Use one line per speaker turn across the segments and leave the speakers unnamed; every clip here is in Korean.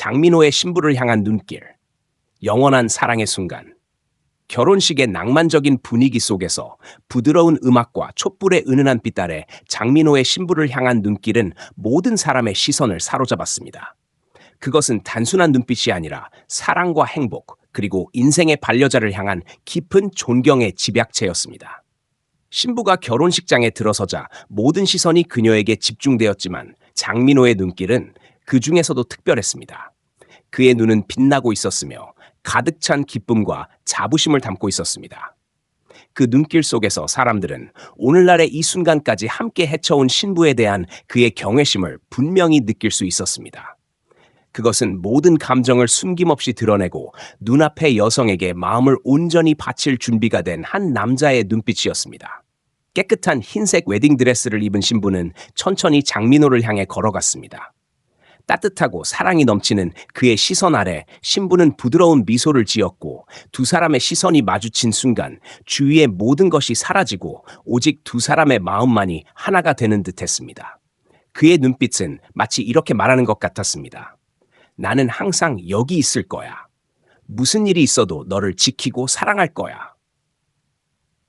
장민호의 신부를 향한 눈길, 영원한 사랑의 순간, 결혼식의 낭만적인 분위기 속에서 부드러운 음악과 촛불의 은은한 빛 아래 장민호의 신부를 향한 눈길은 모든 사람의 시선을 사로잡았습니다. 그것은 단순한 눈빛이 아니라 사랑과 행복, 그리고 인생의 반려자를 향한 깊은 존경의 집약체였습니다. 신부가 결혼식장에 들어서자 모든 시선이 그녀에게 집중되었지만 장민호의 눈길은 그 중에서도 특별했습니다. 그의 눈은 빛나고 있었으며 가득 찬 기쁨과 자부심을 담고 있었습니다. 그 눈길 속에서 사람들은 오늘날의 이 순간까지 함께 헤쳐온 신부에 대한 그의 경외심을 분명히 느낄 수 있었습니다. 그것은 모든 감정을 숨김없이 드러내고 눈앞의 여성에게 마음을 온전히 바칠 준비가 된 한 남자의 눈빛이었습니다. 깨끗한 흰색 웨딩 드레스를 입은 신부는 천천히 장민호를 향해 걸어갔습니다. 따뜻하고 사랑이 넘치는 그의 시선 아래 신부는 부드러운 미소를 지었고 두 사람의 시선이 마주친 순간 주위의 모든 것이 사라지고 오직 두 사람의 마음만이 하나가 되는 듯 했습니다. 그의 눈빛은 마치 이렇게 말하는 것 같았습니다. 나는 항상 여기 있을 거야. 무슨 일이 있어도 너를 지키고 사랑할 거야.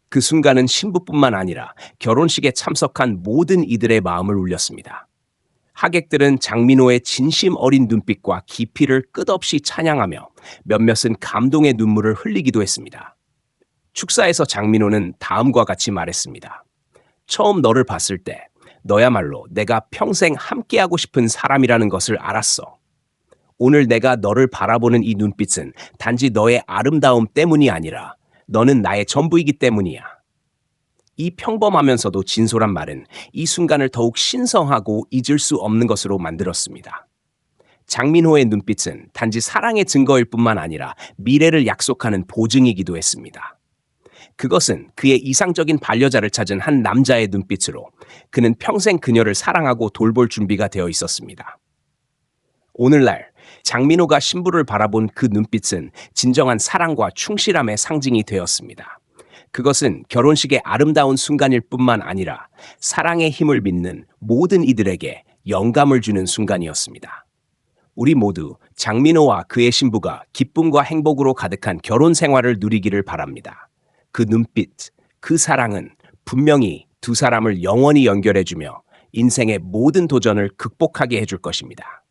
그 순간은 신부뿐만 아니라 결혼식에 참석한 모든 이들의 마음을 울렸습니다. 하객들은 장민호의 진심 어린 눈빛과 깊이를 끝없이 찬양하며 몇몇은 감동의 눈물을 흘리기도 했습니다. 축사에서 장민호는 다음과 같이 말했습니다. 처음 너를 봤을 때 너야말로 내가 평생 함께하고 싶은 사람이라는 것을 알았어. 오늘 내가 너를 바라보는 이 눈빛은 단지 너의 아름다움 때문이 아니라 너는 나의 전부이기 때문이야. 이 평범하면서도 진솔한 말은 이 순간을 더욱 신성하고 잊을 수 없는 것으로 만들었습니다. 장민호의 눈빛은 단지 사랑의 증거일 뿐만 아니라 미래를 약속하는 보증이기도 했습니다. 그것은 그의 이상적인 반려자를 찾은 한 남자의 눈빛으로 그는 평생 그녀를 사랑하고 돌볼 준비가 되어 있었습니다. 오늘날 장민호가 신부를 바라본 그 눈빛은 진정한 사랑과 충실함의 상징이 되었습니다. 그것은 결혼식의 아름다운 순간일 뿐만 아니라 사랑의 힘을 믿는 모든 이들에게 영감을 주는 순간이었습니다. 우리 모두 장민호와 그의 신부가 기쁨과 행복으로 가득한 결혼 생활을 누리기를 바랍니다. 그 눈빛, 그 사랑은 분명히 두 사람을 영원히 연결해주며 인생의 모든 도전을 극복하게 해줄 것입니다.